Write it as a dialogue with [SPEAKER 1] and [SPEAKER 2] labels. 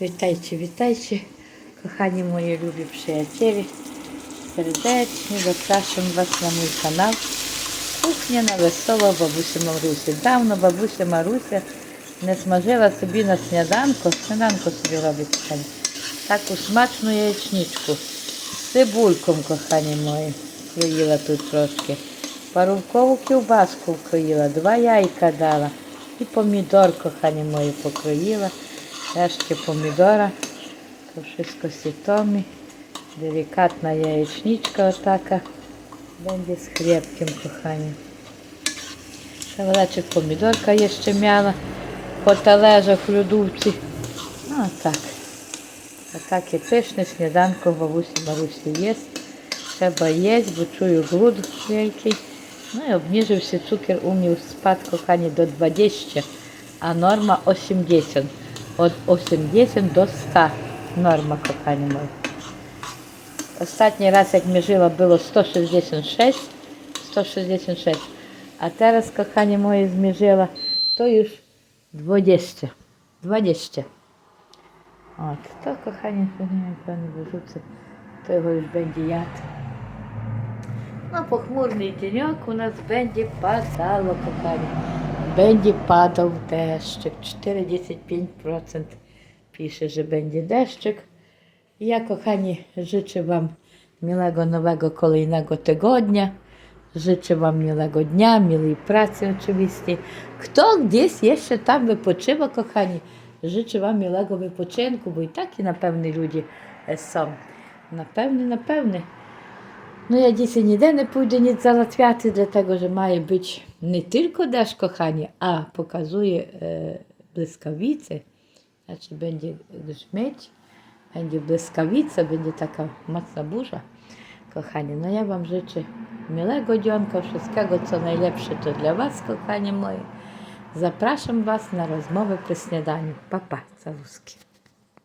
[SPEAKER 1] Witajcie, witajcie, kochani mої любі przyjaciele, serdecznie zapraszam Was na mój kanał Кухня на весело бабусі Марусі. Давно бабуся Маруся не смажила собі на сніданку, сніданку собі робить кохані. Таку смачну яєчничку з цибульком, кохані мої, кроїла тут трошки. Паровкову ківбаску вкроїла, два яйка дала. І помідор, кохані мої, покроїла. Решки помідора. То wszystko сітомі. Делікатна яєчничка отака. Z chlebkiem, kochani. Kawałeczek pomidorka jeszcze miała po talerzach w lodówce. No tak. A takie pyszne śniadanko w bабусі Marusі jest. Trzeba jeść, bo czuję głód wielki. No i obniżył się cukier u mnie spadł, kochani, do 20, a norma 80. от 80 до 100 норма какая-нибудь. Останній раз, как ми жила, було 166, 166. А зараз, какая-нибудь зміжила, то ж 20. 20. От, то кохання, певно, бежуться, то его ж бендіят. Ну, похмурний денек у нас в бенді падало кохання. Będzie padał deszczyk, 4-5% pisze, że będzie deszczyk. Ja, kochani, życzę Wam miłego nowego kolejnego tygodnia. Życzę Wam miłego dnia, miłej pracy oczywiście. Kto gdzieś jeszcze tam wypoczywa, kochani, życzę Wam miłego wypoczynku, bo i taki na pewno ludzie są. Na pewno, na pewno. No ja dzisiaj nie będę pójdę nic załatwiaty, dlatego że mają być nie tylko dasz kochanie, a pokazuje e, błyskawice, znaczy będzie grzmieć, będzie błyskawica, będzie taka mocna burza. Kochanie, no ja Wam życzę miłego dzionka, wszystkiego co najlepsze to dla Was, kochanie moje. Zapraszam Was na rozmowę przy śniadaniu. Papa, całuski.